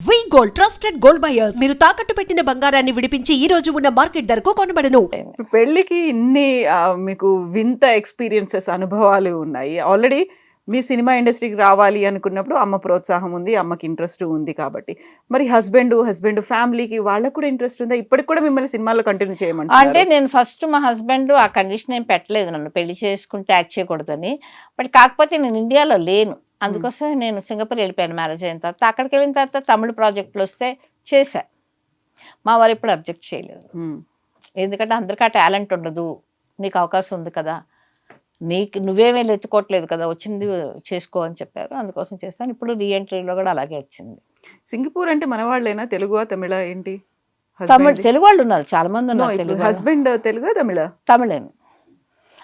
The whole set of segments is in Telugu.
V gold trusted gold buyers మీరు తాకట్టు పెట్టిన బంగారాన్ని విడిపించి ఈ రోజు ఉన్న మార్కెట్ ధరకు కొనబడను. పెళ్ళికి ఇన్ని ఆ, మీకు వింత ఎక్స్పీరియన్సెస్ అనుభవాలు ఉన్నాయి. ఆల్రెడీ మీ సినిమా ఇండస్ట్రీకి రావాలి అనుకున్నప్పుడు అమ్మ ప్రోత్సాహం ఉంది అమ్మకి ఇంట్రెస్ట్ ఉంది కాబట్టి. మరి హస్బెండ్ హస్బెండ్ ఫ్యామిలీకి వాళ్ళకు కూడా ఇంట్రెస్ట్ ఉందా? ఇప్పటికి కూడా మిమ్మల్ని సినిమాలో కంటిన్యూ అంటే చేయమంటారు నేను ఫస్ట్ మా హస్బెండ్ ఆ కండిషన్ ఏం పెట్టలేదు నన్ను పెళ్ళి చేసుకుంటే యాక్ట్ చేయకూడదని. బట్ కాకపోతే నేను ఇండియాలో లేను. అందుకోసం నేను సింగపూర్ వెళ్ళిపోయాను మ్యారేజ్ అయిన తర్వాత. అక్కడికి వెళ్ళిన తర్వాత తమిళ ప్రాజెక్టులు వస్తే చేశా. మా వారు ఇప్పుడు అబ్జెక్ట్ చేయలేదు. ఎందుకంటే అందరికీ ఆ టాలెంట్ ఉండదు. నీకు అవకాశం ఉంది కదా. నీకు నువ్వేమీ ఎత్తుకోవట్లేదు కదా. వచ్చింది చేసుకో అని చెప్పారు. అందుకోసం చేస్తాను ఇప్పుడు రీఎంట్రీలో కూడా అలాగే వచ్చింది. సింగపూర్ అంటే మన వాళ్ళేనా? తెలుగు తమిళ? ఏంటి? తమిళ తెలుగు వాళ్ళు ఉన్నారు. చాలా మంది ఉన్నారు. హస్బెండ్ తెలుగు తమిళ? తమిళన్?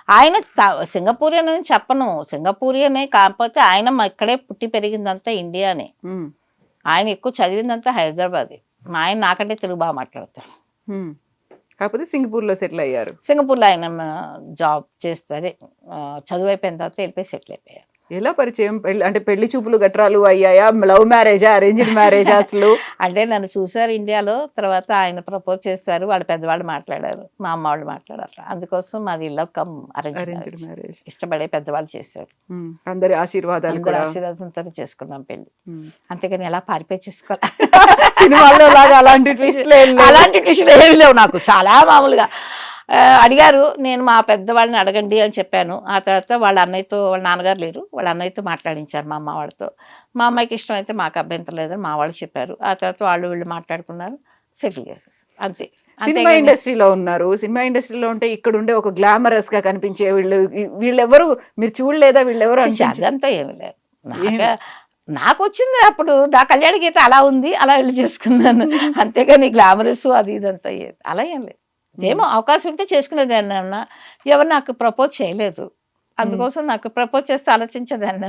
ఆయన సింగపూరియన్ అని చెప్పను. సింగపూరియనే కాకపోతే ఆయన ఇక్కడే పుట్టి పెరిగిందంతా ఇండియానే. ఆయన ఎక్కువ చదివిందంతా హైదరాబాద్. మా ఆయన నాకంటే తెలుగు బాగా మాట్లాడతారు. కాకపోతే సింగపూర్లో సెటిల్ అయ్యారు. సింగపూర్లో ఆయన జాబ్ చేస్తే అదే ఆ, చదువు అయిపోయిన తర్వాత వెళ్ళిపోయి సెటిల్ అయిపోయారు. ఎలా పరిచయం? పెళ్ళి అంటే పెళ్ళి చూపులు గట్రాలు అయ్యాయా? లవ్ మ్యారేజా? అరేంజ్డ్ మ్యారేజా అసలు? అంటే నన్ను చూశారు ఇండియాలో తర్వాత ఆయన ప్రపోజ్ చేస్తారు వాళ్ళ పెద్దవాళ్ళు మాట్లాడారు మా అమ్మ వాళ్ళు మాట్లాడారు. అందుకోసం మాది ఇల్లు కమ్ అరేంజ్డ్ అరేంజ్ మ్యారేజ్ ఇష్టపడే పెద్దవాళ్ళు చేశారు. అందరి ఆశీర్వాదాలు కూడా. ఆశీర్వాదంతో చేసుకున్నాం పెళ్ళి. అంతేగాని ఎలా పారిపోయి చేసుకోవాలి? సినిమాల్లో అలాంటి ట్విస్ట్ అలాంటి ఏమి లేవు నాకు. చాలా మామూలుగా. అడిగారు నేను మా పెద్దవాళ్ళని అడగండి అని చెప్పాను. ఆ తర్వాత వాళ్ళ అన్నయ్యతో వాళ్ళ నాన్నగారు లేరు. వాళ్ళ అన్నయ్యతో మాట్లాడించారు మా అమ్మ వాళ్ళతో. మా అమ్మాయికి ఇష్టం అయితే మాకు అభ్యంతరం లేదని మా వాళ్ళు చెప్పారు. ఆ తర్వాత వాళ్ళు వీళ్ళు మాట్లాడుకున్నారు. సెటిల్ చేసేసి. అంతే. సినిమా ఇండస్ట్రీలో ఉన్నారు. సినిమా ఇండస్ట్రీలో ఉంటే ఇక్కడ ఉండే ఒక గ్లామరస్గా కనిపించే వీళ్ళు. వీళ్ళెవరు? మీరు చూడలేదా? వీళ్ళెవరు అదంతా ఏమి లేదు? నాకు వచ్చింది అప్పుడు. నా కళ్యాణ గీత అలా ఉంది. అలా వెళ్ళి చేసుకున్నాను. అంతేగాని గ్లామరస్ అది ఇదంతా అలా ఏం లేదు. ఏమో అవకాశం ఉంటే చేసుకునేదాన్ని అన్న ఎవరు నాకు ప్రపోజ్ చేయలేదు. అందుకోసం నాకు ప్రపోజ్ చేస్తే ఆలోచించేదాన్ని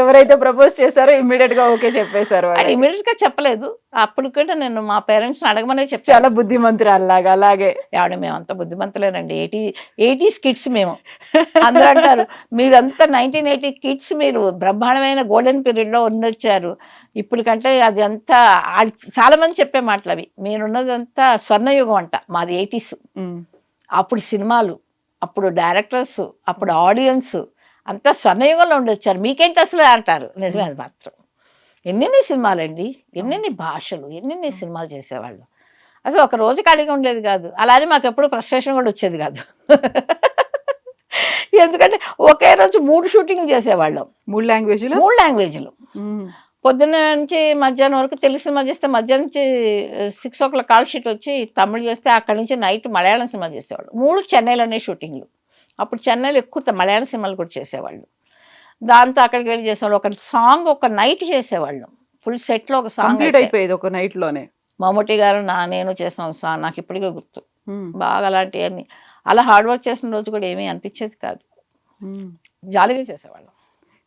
ఎవరైతే ప్రపోజ్ చేశారో ఇమ్మీడియట్గా ఓకే చెప్పేశారు. ఇమీడియట్గా చెప్పలేదు. అప్పుడు కూడా నేను మా పేరెంట్స్ అడగమనే చెప్పాను. చాలా బుద్ధిమంతురాల్లాగా అలాగే. ఆవిడ మేము అంత బుద్ధిమంతులేనండి. ఎయిటీ ఎయిటీస్ కిడ్స్ మేము. అందరూ అంటారు మీరంతా నైన్టీన్ ఎయిటీ కిడ్స్ మీరు. బ్రహ్మాండమైన గోల్డెన్ పీరియడ్లో ఉండొచ్చారు. ఇప్పుడు కంటే అది అంతా చాలా మంది చెప్పే మాటలు అవి. మీరున్నదంతా స్వర్ణయుగం అంట మాది ఎయిటీస్. అప్పుడు సినిమాలు అప్పుడు డైరెక్టర్స్ అప్పుడు ఆడియన్స్ అంతా స్వర్ణయుగంలో ఉండొచ్చారు. మీకేంటి అసలు అంటారు? నిజమే అది మాత్రం. ఎన్నెన్ని సినిమాలండి? ఎన్నెన్ని భాషలు? ఎన్నెన్ని సినిమాలు చేసేవాళ్ళు? అసలు ఒక రోజు ఖాళీగా ఉండేది కాదు. అలానే మాకు ఎప్పుడు ఫ్రస్ట్రేషన్ కూడా వచ్చేది కాదు. ఎందుకంటే ఒకే రోజు మూడు షూటింగ్ చేసేవాళ్ళం. మూడు లాంగ్వేజ్లు? మూడు లాంగ్వేజ్లు. పొద్దున్న నుంచి మధ్యాహ్నం వరకు తెలుగు సినిమా చేస్తే మధ్యాహ్నం నుంచి six o'clock call sheet వచ్చి తమిళ్ చేస్తే అక్కడి నుంచి నైట్ మలయాళం సినిమా చేసేవాళ్ళు. మూడు చెన్నైలోనే షూటింగ్లు అప్పుడు చెన్నైలో ఎక్కువ మలయాళం సినిమాలు కూడా చేసేవాళ్ళు. దాంతో అక్కడికి వెళ్ళి చేసేవాళ్ళు. ఒక సాంగ్ ఒక నైట్ చేసేవాళ్ళు. ఫుల్ సెట్లో ఒక సాంగ్ అయిపోయేది ఒక నైట్లోనే? మమ్మూటి గారు నా నేను చేసిన సాంగ్ నాకు ఇప్పటికే గుర్తు. బాగా అలాంటివన్నీ. అలా హార్డ్ వర్క్ చేసిన రోజు కూడా ఏమీ అనిపించేది కాదు. జాలీగా చేసేవాళ్ళం.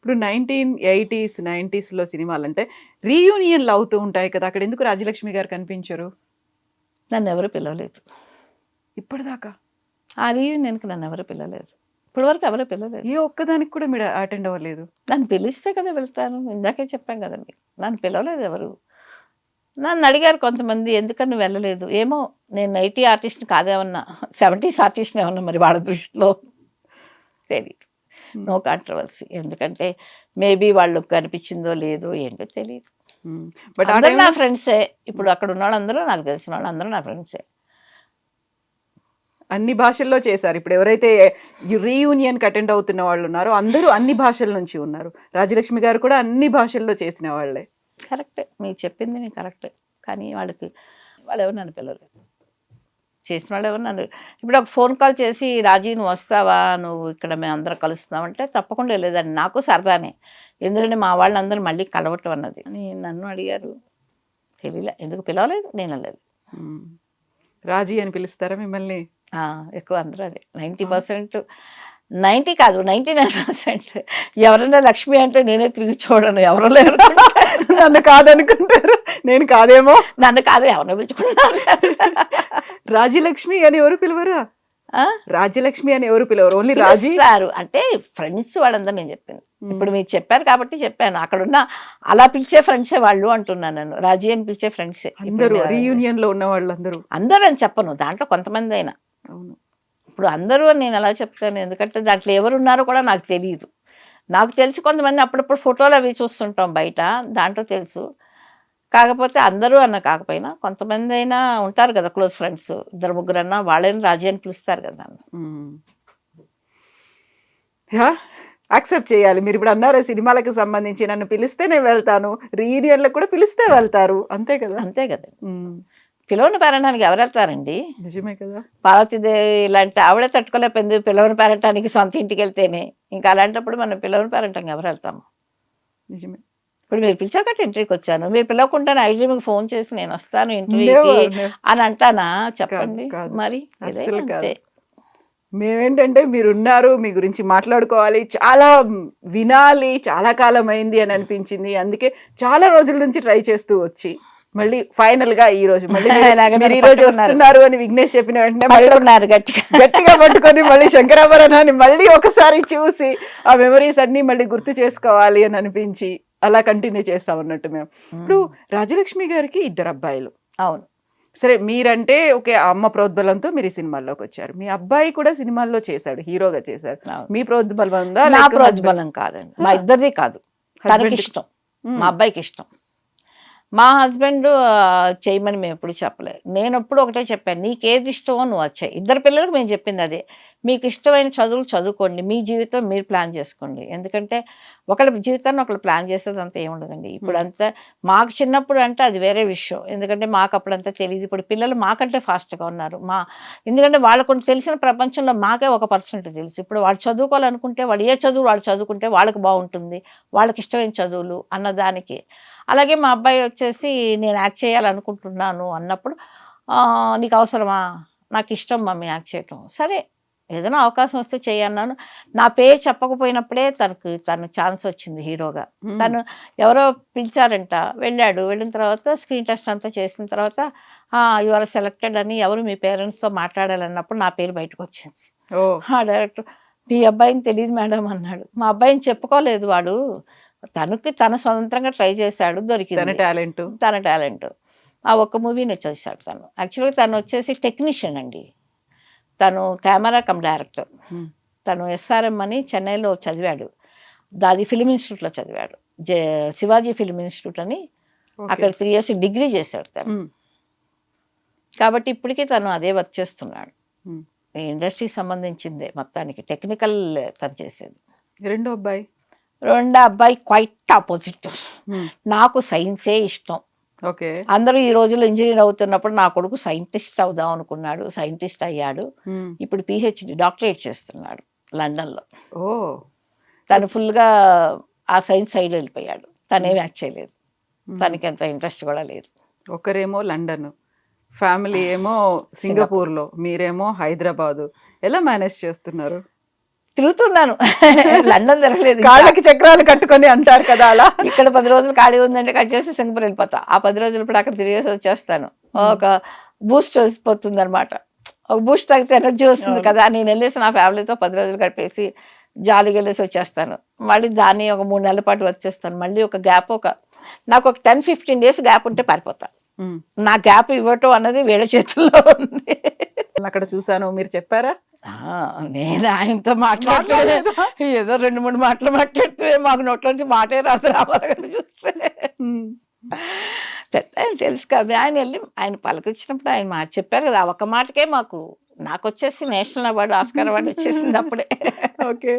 ఇప్పుడు నైన్టీన్ ఎయిటీస్ నైన్టీస్లో సినిమాలు అంటే రీయూనియన్లు అవుతూ ఉంటాయి కదా. అక్కడ ఎందుకు రాజలక్ష్మి గారు కనిపించరు? నన్ను ఎవరు పిలవలేదు. ఇప్పటిదాకా? ఆ రీయూనియన్కి నన్ను ఎవరు పిలవలేదు. ఇప్పటి వరకు ఎవరు పిలవలేదు. ఏ ఒక్కదానికి కూడా మీరు అటెండ్ అవ్వలేదు. నన్ను పిలిస్తే కదా వెళ్తాను. ఇందాకే చెప్పాం కదా మీకు. నన్ను పిలవలేదు ఎవరు? నన్ను అడిగారు కొంతమంది ఎందుకని వెళ్ళలేదు? ఏమో నేను నైటీ ఆర్టిస్ట్ని కాదేమన్నా సెవెంటీస్ ఆర్టిస్ట్ని ఏమన్నా మరి వాళ్ళ దృష్టిలో. తెలియదు నో కాంట్రవర్సీ. ఎందుకంటే మేబీ వాళ్ళకు కనిపించిందో లేదో ఏంటో తెలియదు బట్ అందరూ నా ఫ్రెండ్సే. ఇప్పుడు అక్కడ ఉన్న వాళ్ళందరూ నాకు తెలిసిన వాళ్ళు అందరూ నా ఫ్రెండ్సే. అన్ని భాషల్లో చేశారు. ఇప్పుడు ఎవరైతే రీయూనియన్ అటెండ్ అవుతున్న వాళ్ళు ఉన్నారో అందరూ అన్ని భాషల నుంచి ఉన్నారు. రాజలక్ష్మి గారు కూడా అన్ని భాషల్లో చేసిన వాళ్ళే. కరెక్టే. మీరు చెప్పింది నేను కరెక్టే. కానీ వాళ్ళకి వాళ్ళు ఎవరు నన్ను పిల్లలేదు చేసిన వాళ్ళు ఎవరు నన్ను ఇప్పుడు ఒక ఫోన్ కాల్ చేసి రాజీ నువ్వు వస్తావా? నువ్వు ఇక్కడ మేము అందరం కలుస్తున్నాం అంటే తప్పకుండా వెళ్ళేదాన్ని. నాకు సరదానే. ఎందుకంటే మా వాళ్ళందరూ మళ్ళీ కలవటం అన్నది. అని నన్ను అడిగారు. తెలియలే ఎందుకు పిలవలేదు? నేను వెళ్ళలేదు. రాజీ అని పిలుస్తారా మిమ్మల్ని? ఎక్కువ అందరూ అదే. నైంటీ పర్సెంట్ నైంటీ కాదు నైంటీ నైన్ పర్సెంట్ ఎవరైనా లక్ష్మి అంటే నేనే తిరిగి చూడను. ఎవరు లేరు. నన్ను కాదనుకుంటారు. నేను కాదేమో? నన్ను కాదు ఎవరిని పిలుచుకున్నారు రాజలక్ష్మి అని ఎవరు పిలవరా? ఆ? రాజ్యలక్ష్మి అని ఎవరు పిలవరు? ఓన్లీ రాజీ? అంటే ఫ్రెండ్స్ వాళ్ళందరూ నేను చెప్పింది. ఇప్పుడు మీరు చెప్పారు కాబట్టి చెప్పాను. అక్కడ ఉన్న అలా పిలిచే ఫ్రెండ్సే వాళ్ళు అంటున్నాను నేను. రాజీ అని పిలిచే ఫ్రెండ్సే అందరూ రీయూనియన్లో ఉన్న వాళ్ళందరూ. అందరూ అని చెప్పను. దాంట్లో కొంతమంది అయినా. అవును. ఇప్పుడు అందరూ అని నేను ఎలా చెప్తాను. ఎందుకంటే దాంట్లో ఎవరు ఉన్నారో కూడా నాకు తెలియదు నాకు తెలిసి కొంతమంది అప్పుడప్పుడు ఫోటోలు అవి చూస్తుంటాం బయట. దాంట్లో తెలుసు. కాకపోతే అందరూ అన్న కాకపోయినా కొంతమంది అయినా ఉంటారు కదా క్లోజ్ ఫ్రెండ్స్. ఇద్దరు ముగ్గురు అన్నా వాళ్ళని రాజీ అని పిలుస్తారు కదా యాక్సెప్ట్ చేయాలి. మీరు ఇప్పుడు అన్నారా సినిమాలకు సంబంధించి నన్ను పిలిస్తే నేను వెళ్తాను. రీయూనియన్లకు కూడా పిలిస్తే వెళ్తారు. అంతే కదా? అంతే కదా. పిలవని పేరంటానికి ఎవరు వెళ్తారండి? నిజమే కదా. పార్వతీదేవి ఇలాంటి ఆవిడే తట్టుకోలేకపోయింది. పిలవని పేరంటానికి సొంత ఇంటికి వెళ్తేనే. ఇంకా అలాంటప్పుడు మనం పిలవని పేరంటానికి ఎవరు వెళ్తాము? నిజమే. ఇప్పుడు మీరు పిలిచాక ఇంటర్వ్యూకి వచ్చాను మీరు పిలవకుండా ఐడి మీకు ఫోన్ చేసి నేను వస్తాను ఇంటర్వ్యూకి. అని అంటానా చెప్పండి. మరి. మేమేంటంటే మీరు ఉన్నారు మీ గురించి మాట్లాడుకోవాలి చాలా వినాలి చాలా కాలం అయింది అని అనిపించింది అందుకే చాలా రోజుల నుంచి ట్రై చేస్తూ వచ్చి మళ్ళీ ఫైనల్గా ఈ రోజు మళ్ళీ మీరు- ఈ రోజు. వస్తున్నారు అని విఘ్నేష్ చెప్పిన వెంటనే మళ్ళీ గట్టిగా పట్టుకొని మళ్ళీ శంకరాభరణాన్ని మళ్ళీ ఒకసారి చూసి ఆ మెమరీస్ అన్ని మళ్ళీ గుర్తు చేసుకోవాలి అని అనిపించి అలా కంటిన్యూ చేస్తాం అన్నట్టు మేము. ఇప్పుడు రాజలక్ష్మి గారికి ఇద్దరు అబ్బాయిలు. అవును. సరే మీరంటే ఓకే అమ్మ ప్రోద్బలంతో మీరు ఈ సినిమాల్లోకి వచ్చారు. మీ అబ్బాయి కూడా సినిమాల్లో చేశాడు హీరోగా చేశారు. మీ ప్రోద్బలం నా ప్రోజ్బలం కాదండి. మా ఇద్దరిది కాదు. తనకి ఇష్టం. మా అబ్బాయికి ఇష్టం. మా హస్బెండ్ చేయమని మేము ఎప్పుడు చెప్పలేదు. నేను ఎప్పుడు ఒకటే చెప్పాను నీకు ఏది ఇష్టమో నువ్వు వచ్చాయి ఇద్దరు పిల్లలకు మేము చెప్పింది అదే. మీకు ఇష్టమైన చదువులు చదువుకోండి. మీ జీవితం మీరు ప్లాన్ చేసుకోండి. ఎందుకంటే ఒకళ్ళ జీవితాన్ని ఒకళ్ళు ప్లాన్ చేసేది అంతా ఏముండదండి ఇప్పుడు అంతా మాకు చిన్నప్పుడు అంటే అది వేరే విషయం. ఎందుకంటే మాకు అప్పుడంతా తెలియదు. ఇప్పుడు పిల్లలు మాకంటే ఫాస్ట్గా ఉన్నారు. మా ఎందుకంటే వాళ్ళకు తెలిసిన ప్రపంచంలో మాకే ఒక పర్సెంట్ తెలుసు. ఇప్పుడు వాళ్ళు చదువుకోవాలనుకుంటే వాళ్ళు ఏ చదువు వాళ్ళు చదువుకుంటే వాళ్ళకి బాగుంటుంది. వాళ్ళకి ఇష్టమైన చదువులు అన్నదానికి. అలాగే మా అబ్బాయి వచ్చేసి నేను యాక్ట్ చేయాలనుకుంటున్నాను అన్నప్పుడు "ఆ, నీకు అవసరమా? నాకు ఇష్టం మమ్మీ యాక్ట్ చేయటం. సరే ఏదైనా అవకాశం వస్తే చేయన్నాను నా పేరు చెప్పకపోయినప్పుడే తనకు తను ఛాన్స్ వచ్చింది హీరోగా. తను ఎవరో పిలిచారంట వెళ్ళాడు. వెళ్ళిన తర్వాత స్క్రీన్ టెస్ట్ అంతా చేసిన తర్వాత యు ఆర్ సెలెక్టెడ్ అని ఎవరు మీ పేరెంట్స్తో మాట్లాడాలన్నప్పుడు నా పేరు బయటకు వచ్చింది. డైరెక్టర్ మీ అబ్బాయిని తెలియదు మేడం అన్నాడు. మా అబ్బాయిని చెప్పుకోలేదు వాడు. తనకి తన స్వతంత్రంగా ట్రై చేశాడు తన దొరికింది టాలెంట్. తన టాలెంట్. ఆ ఒక్క మూవీని వచ్చేసాడు తను. యాక్చువల్గా తను వచ్చేసి టెక్నీషియన్ అండి. తను కెమెరా కమ్ డైరెక్టర్. తను ఎస్ఆర్ఎం అని చెన్నైలో చదివాడు. దాది ఫిలిం ఇన్స్టిట్యూట్లో చదివాడు. జే శివాజీ ఫిలిం ఇన్స్టిట్యూట్ అని అక్కడ త్రీ ఇయర్స్ డిగ్రీ చేశాడు తను. కాబట్టి ఇప్పటికీ తను అదే వర్క్ చేస్తున్నాడు. ఇండస్ట్రీకి సంబంధించిందే మొత్తానికి. టెక్నికల్ తను చేసేది. రెండో అబ్బాయి? రెండో అబ్బాయి క్వైట్ ఆపోజిట్. నాకు సైన్సే ఇష్టం. అందరూ ఈ రోజుల్లో ఇంజనీర్ అవుతున్నప్పుడు నా కొడుకు సైంటిస్ట్ అవుదాం అనుకున్నాడు సైంటిస్ట్ అయ్యాడు. ఇప్పుడు పిహెచ్డి డాక్టరేట్ చేస్తున్నాడు లండన్లో. ఓ. తను ఫుల్గా ఆ సైన్స్ సైడ్ వెళ్ళిపోయాడు. తనేమి యాక్ట్ చేయలేదు. తనకి అంత ఇంట్రెస్ట్ కూడా లేదు. ఒకరేమో లండన్ ఫ్యామిలీ ఏమో సింగపూర్. లో మీరేమో హైదరాబాదు. ఎలా మేనేజ్ చేస్తున్నారు? తిరుగుతున్నాను. లండన్ తిరగలేదు. ఇంకా. కాళ్ళకి చక్రాలు కట్టుకొని అంటారు కదా అలా. ఇక్కడ పది రోజులు ఖాళీ ఉందంటే కట్ చేసి సింగపూర్ వెళ్ళిపోతా. ఆ పది రోజులు ఇప్పుడు అక్కడ తిరిగేసి వచ్చేస్తాను. ఒక బూస్ట్ వచ్చిపోతుంది అనమాట ఒక బూస్ట్ తాగితే ఎనర్జీ వస్తుంది. కదా. నేను వెళ్ళేసి నా ఫ్యామిలీతో పది రోజులు గడిపేసి జాలీగా వెళ్ళేసి వచ్చేస్తాను. మళ్ళీ దాన్ని ఒక మూడు నెలల పాటు వచ్చేస్తాను. మళ్ళీ ఒక గ్యాప్ ఒక నాకు ఒక టెన్ ఫిఫ్టీన్ డేస్ గ్యాప్ ఉంటే పారిపోతా. నా గ్యాప్ ఇవ్వటం అన్నది వీళ్ళ చేతుల్లో ఉంది. అక్కడ చూసాను మీరు చెప్పారా? నేను ఆయనతో మాట్లాడలేదు. ఏదో రెండు మూడు మాటలు మాట్లాడితే మాకు నోట్లోంచి మాటే రాదు రావాలి చూస్తే. పెద్ద ఆయన తెలుసు కదా ఆయన వెళ్ళి ఆయన పలకరించినప్పుడు ఆయన మాట చెప్పారు కదా ఆ ఒక్క మాటకే మాకు నాకు వచ్చేసి నేషనల్ అవార్డు ఆస్కార్ అవార్డు వచ్చేసింది అప్పుడే. ఓకే.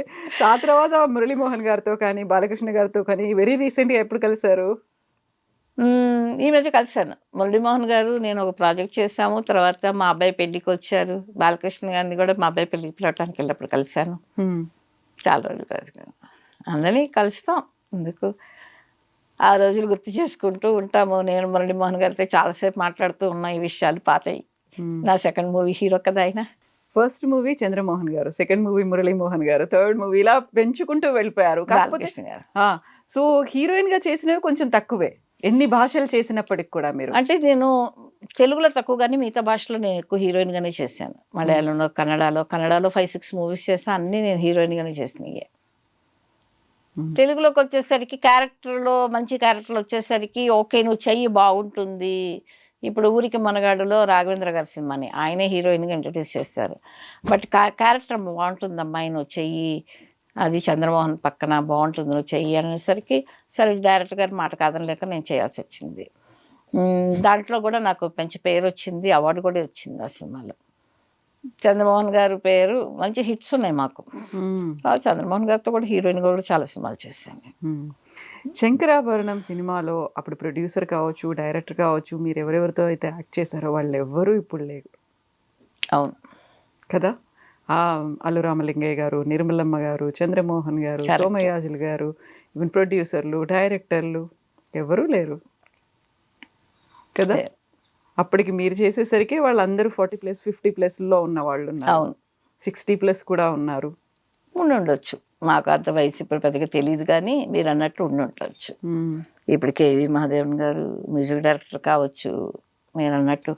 ఆ తర్వాత మురళీమోహన్ గారితో కానీ బాలకృష్ణ గారితో కానీ వెరీ రీసెంట్గా ఎప్పుడు కలిసారు మ్మ్, ఈ మధ్య కలిశాను. మురళీమోహన్ గారు నేను ఒక ప్రాజెక్ట్ చేశాము. తర్వాత మా అబ్బాయి పెళ్ళికి వచ్చారు. బాలకృష్ణ గారిని కూడా మా అబ్బాయి పెళ్ళికి పిలవటానికి వెళ్ళినప్పుడు కలిశాను. చాలా రోజులు అందరినీ కలుస్తాం. ఎందుకు? ఆ రోజులు గుర్తు చేసుకుంటూ ఉంటాము. నేను మురళీమోహన్ గారితో చాలాసేపు మాట్లాడుతూ ఉన్నా ఈ విషయాలు పాతయి. నా సెకండ్ మూవీ హీరో కదా ఆయన. ఫస్ట్ మూవీ చంద్రమోహన్ గారు సెకండ్ మూవీ మురళీమోహన్ గారు థర్డ్ మూవీ ఇలా పెంచుకుంటూ వెళ్ళిపోయారు. కాకపోతే సో హీరోయిన్గా చేసినవి కొంచెం తక్కువే. ఎన్ని భాషలు చేసినప్పటికి కూడా మీరు? అంటే నేను తెలుగులో తక్కువ కానీ మిగతా భాషలో నేను ఎక్కువ హీరోయిన్ గానే చేశాను. మలయాళంలో కన్నడలో కన్నడలో ఫైవ్ సిక్స్ మూవీస్ చేస్తాను అన్ని నేను హీరోయిన్ గానే చేసినాయి. తెలుగులోకి వచ్చేసరికి క్యారెక్టర్లో మంచి క్యారెక్టర్లు వచ్చేసరికి ఓకే నువ్వు చెయ్యి బాగుంటుంది. ఇప్పుడు ఊరికి మనగాడులో రాఘవేంద్ర గారి సినిమాని ఆయనే హీరోయిన్గా ఇంట్రడ్యూస్ చేస్తారు. బట్ క్యారెక్టర్ బాగుంటుంది అమ్మాయి నువ్వు చెయ్యి. అది చంద్రమోహన్ పక్కన బాగుంటుంది నువ్వు చెయ్యి అనేసరికి సరే డైరెక్టర్ గారి మాట కాదనలేక నేను చేయాల్సి వచ్చింది. దాంట్లో కూడా నాకు మంచి పేరు వచ్చింది అవార్డు కూడా వచ్చింది ఆ సినిమాలో. చంద్రమోహన్ గారు పేరు మంచి హిట్స్ ఉన్నాయి మాకు. చంద్రమోహన్ గారితో కూడా హీరోయిన్ కూడా చాలా సినిమాలు చేశాను. శంకరాభరణం సినిమాలో అప్పుడు ప్రొడ్యూసర్ కావచ్చు డైరెక్టర్ కావచ్చు మీరు ఎవరెవరితో అయితే యాక్ట్ చేశారో వాళ్ళు ఎవ్వరూ ఇప్పుడు లేరు. అవును. కదా? అల్లు రామలింగయ్య గారు నిర్మలమ్మ గారు చంద్రమోహన్ గారు. సోమయాజులు గారు ఈవెన్ ప్రొడ్యూసర్లు డైరెక్టర్లు ఎవరూ లేరు. కదా. అప్పటికి మీరు చేసేసరికి వాళ్ళందరూ ఫార్టీ ప్లస్ ఫిఫ్టీ ప్లస్లో ఉన్న వాళ్ళు ఉన్నారు సిక్స్టీ ప్లస్ కూడా ఉన్నారు. ఉండి ఉండొచ్చు మాకు అంత వయసు ఇప్పుడు పెద్దగా తెలియదు కానీ మీరు అన్నట్టు ఉండి ఉండొచ్చు మ్మ్. ఇప్పుడు కేవి మహాదేవన్ గారు మ్యూజిక్ డైరెక్టర్ కావచ్చు మీరు అన్నట్టు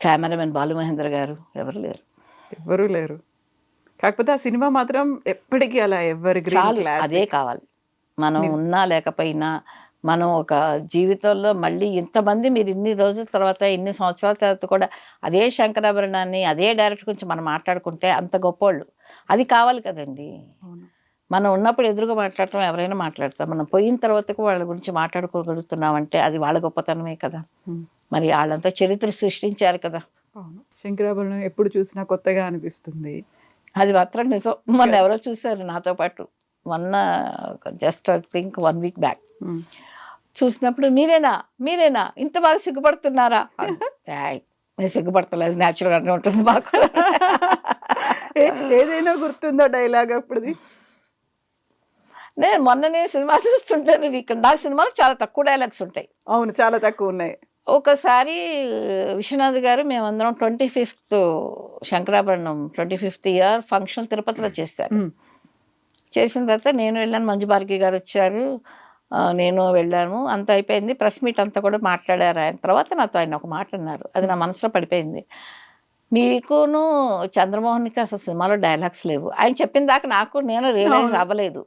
కెమెరామెన్ బాలు మహేంద్ర గారు ఎవరు లేరు. ఎవ్వరూ లేరు. కాకపోతే ఆ సినిమా మాత్రం ఎప్పటికీ అలా ఎవరి అదే కావాలి. మనం ఉన్నా లేకపోయినా మనం ఒక జీవితంలో మళ్ళీ ఇంతమంది మీరు ఇన్ని రోజుల తర్వాత ఇన్ని సంవత్సరాల తర్వాత కూడా అదే శంకరాభరణాన్ని అదే డైరెక్టర్ గురించి మనం మాట్లాడుకుంటే అంత గొప్పోళ్ళు. అది కావాలి కదండి. మనం ఉన్నప్పుడు ఎదురుగా మాట్లాడటం ఎవరైనా మాట్లాడతారు మనం పోయిన తర్వాత వాళ్ళ గురించి మాట్లాడుకోగలుగుతున్నామంటే అది వాళ్ళ గొప్పతనమే కదా. మరి వాళ్ళంతా చరిత్ర సృష్టించారు కదా. అవును. శంకరాభరణం ఎప్పుడు చూసినా కొత్తగా అనిపిస్తుంది. అది మాత్రం నిజం. మొన్న ఎవరో చూశారు నాతో పాటు. మొన్న just I think one week back. చూసినప్పుడు మీరేనా? మీరేనా? ఇంత బాగా సిగ్గుపడుతున్నారా? నేను సిగ్గుపడతలేదు. న్యాచురల్ గానే ఉంటుంది మాకు. ఏదైనా గుర్తుందో డైలాగ్ అప్పుడుది? నేను మొన్ననే సినిమా చూస్తుంటాను. ఇక్కడ నాకు సినిమాలో చాలా తక్కువ డైలాగ్స్ ఉంటాయి. అవును చాలా తక్కువ ఉన్నాయి. ఒకసారి విశ్వనాథ్ గారు మేమందరం twenty fifth Sankarabharanam twenty fifth year function తిరుపతిలో చేశారు. మ్మ్. చేసిన తర్వాత నేను వెళ్ళాను మంజు భార్గి గారు వచ్చారు. నేను వెళ్ళాను అంత అయిపోయింది. ప్రెస్ మీట్ అంతా కూడా మాట్లాడారు ఆయన తర్వాత నాతో ఆయన ఒక మాట అన్నారు. అది నా మనసులో పడిపోయింది. మీకును చంద్రమోహన్కి అసలు సినిమాలో డైలాగ్స్ లేవు. ఆయన చెప్పిన దాకా నాకు నేను రియలైజ్. అవ్వలేదు.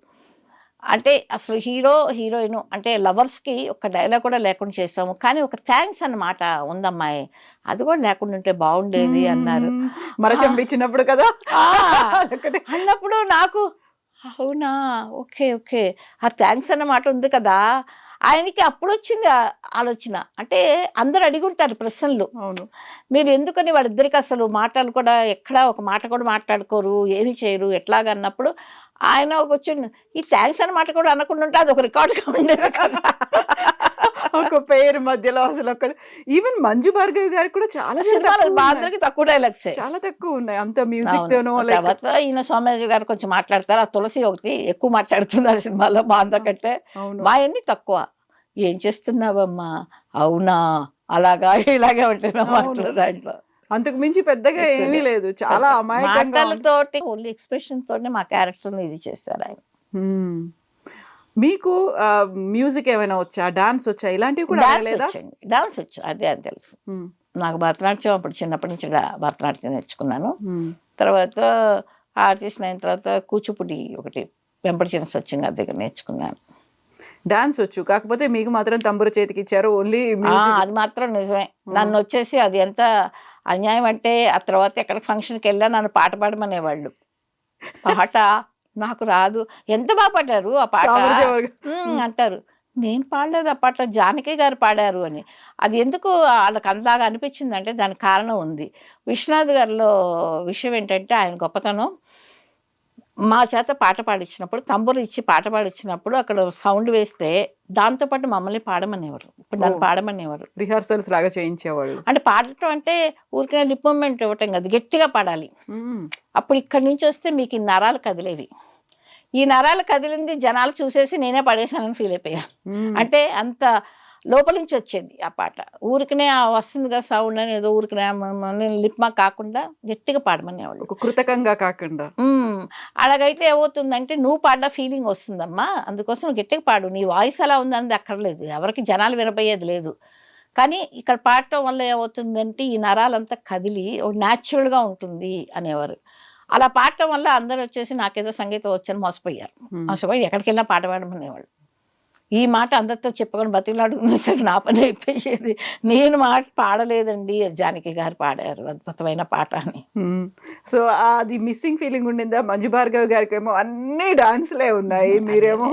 అంటే అసలు హీరో హీరోయిన్ అంటే లవర్స్కి ఒక డైలాగ్ కూడా లేకుండా చేసాము. కానీ ఒక థ్యాంక్స్ అన్నమాట ఉందమ్మాయి. అది కూడా లేకుండా ఉంటే బాగుండేది అన్నారు. మ్మ్. మరచం ఇచ్చినప్పుడు కదా. అన్నప్పుడు నాకు అవునా? Okay okay. ఆ థ్యాంక్స్ అన్నమాట ఉంది కదా. ఆయనకి అప్పుడు వచ్చింది ఆలోచన. అంటే అందరు అడిగి ఉంటారు ప్రశ్నలు. అవును. మీరు ఎందుకని వాళ్ళిద్దరికి అసలు మాటలు కూడా ఎక్కడ ఒక మాట కూడా మాట్లాడుకోరు ఏమి చేయరు ఎట్లాగా అన్నప్పుడు ఆయన ఒక వచ్చి ఈ థ్యాంక్స్ అన్న మాట కూడా అనకుండా ఉంటే అది ఒక రికార్డుగా ఉండేది కదా. ఒక పేరు మధ్యలో అసలు ఒక ఈవెన్ మంజు భార్గవి గారికి కూడా చాలా. అందరికి తక్కువ డైలాగ్స్ చాలా తక్కువ ఉన్నాయి. అంత మ్యూజిక్ తోనో తర్వాత ఈయన సోమయాజు గారు కొంచెం మాట్లాడతారు. ఆ తులసి ఒకటి ఎక్కువ మాట్లాడుతుంది ఆ సినిమాలో మా అందరికంటే మా అన్ని తక్కువ. ఏం చేస్తున్నావమ్మా? అవునా? అలాగా? ఇలాగే. మాటలు దాంట్లో. అంతకు మించి పెద్దగా ఏమీ లేదు. చాలా. మాటలతోటి ఓన్లీ ఎక్స్ప్రెషన్ తోనే మా క్యారెక్టర్ ఇది చేస్తారు ఆయన. మీకు మ్యూజిక్ ఏమైనా వచ్చా? డాన్స్ వచ్చా? ఇలాంటివి కూడా డాన్స్ వచ్చు. అదే అని తెలుసు. నాకు భరతనాట్యం అప్పుడు చిన్నప్పటి నుంచి భరతనాట్యం నేర్చుకున్నాను. తర్వాత ఆర్టిస్ట్ అయిన తర్వాత కూచిపూడి ఒకటి వెంపటి చిన్న గారి దగ్గర నేర్చుకున్నాను. డాన్స్ వచ్చు. కాకపోతే మీకు మాత్రం తంబుర చేతికి ఇచ్చారు. ఓన్లీ అది మాత్రం నిజమే. నన్ను వచ్చేసి అది ఎంత అన్యాయం అంటే ఆ తర్వాత ఎక్కడ ఫంక్షన్కి వెళ్ళా నన్ను పాట పాడమనేవాళ్ళు. పాట నాకు రాదు. ఎంత బాగా పాడారు ఆ పాట? అంటారు. నేను పాడలేదు ఆ పాట జానకి గారు పాడారు అని. అది ఎందుకు వాళ్ళకి అందాగా అనిపించింది అంటే దానికి కారణం ఉంది. విశ్వనాథ్ గారిలో విషయం ఏంటంటే ఆయన గొప్పతనం. మా చేత పాట పాడించినప్పుడు తంబురు ఇచ్చి పాట పాడించినప్పుడు అక్కడ సౌండ్ వేస్తే దాంతోపాటు మమ్మల్ని పాడమనేవారు. ఇప్పుడు నన్ను. పాడమనేవారు. రిహార్సల్స్ లాగా చేయించేవాళ్ళు. అంటే పాడటం అంటే ఊరికే లిప్ మూమెంట్ ఇవ్వటం కాదు గట్టిగా పాడాలి. అప్పుడు ఇక్కడి నుంచి వస్తే మీకు ఈ నరాలు కదిలేవి. ఈ నరాలు కదిలింది జనాలు చూసేసి నేనే పడేశానని ఫీల్ అయిపోయా. అంటే అంత లోపల నుంచి వచ్చేది ఆ పాట. ఊరికనే వస్తుంది కదా సౌండ్ అని ఏదో ఊరికనే లిప్ మా కాకుండా గట్టిగా పాడమనేవాళ్ళు. కృతకంగా కాకుండా. అలాగైతే ఏమవుతుందంటే నువ్వు పాడ్డ ఫీలింగ్ వస్తుందమ్మా. అందుకోసం నువ్వు గట్టిగా పాడు. నీ వాయిస్ అలా ఉందని అక్కర్లేదు. ఎవరికి జనాలు వినపోయేది లేదు. కానీ ఇక్కడ పాడటం వల్ల ఏమవుతుందంటే ఈ నరాలంతా కదిలి న్యాచురల్గా ఉంటుంది అనేవారు. అలా పాడటం వల్ల అందరూ వచ్చేసి నాకేదో సంగీతం వచ్చని మోసపోయారు. మోసపోయి ఎక్కడికి వెళ్ళినా పాట పాడమనేవాళ్ళు. ఈ మాట అందరితో చెప్పుకొని బతిలాడుకున్న సరే నా పని అయిపోయేది. నేను మాట పాడలేదండి జానకి గారు పాడారు. అద్భుతమైన పాట అని. సో అది మిస్సింగ్ ఫీలింగ్ ఉండిందా? మంజు భార్గవ్ గారికి ఏమో అన్ని డాన్స్లే ఉన్నాయి మీరేమో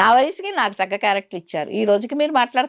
నా వయసుకి నాకు తగ్గ క్యారెక్టర్ ఇచ్చారు. ఈ రోజుకి మీరు మాట్లాడితే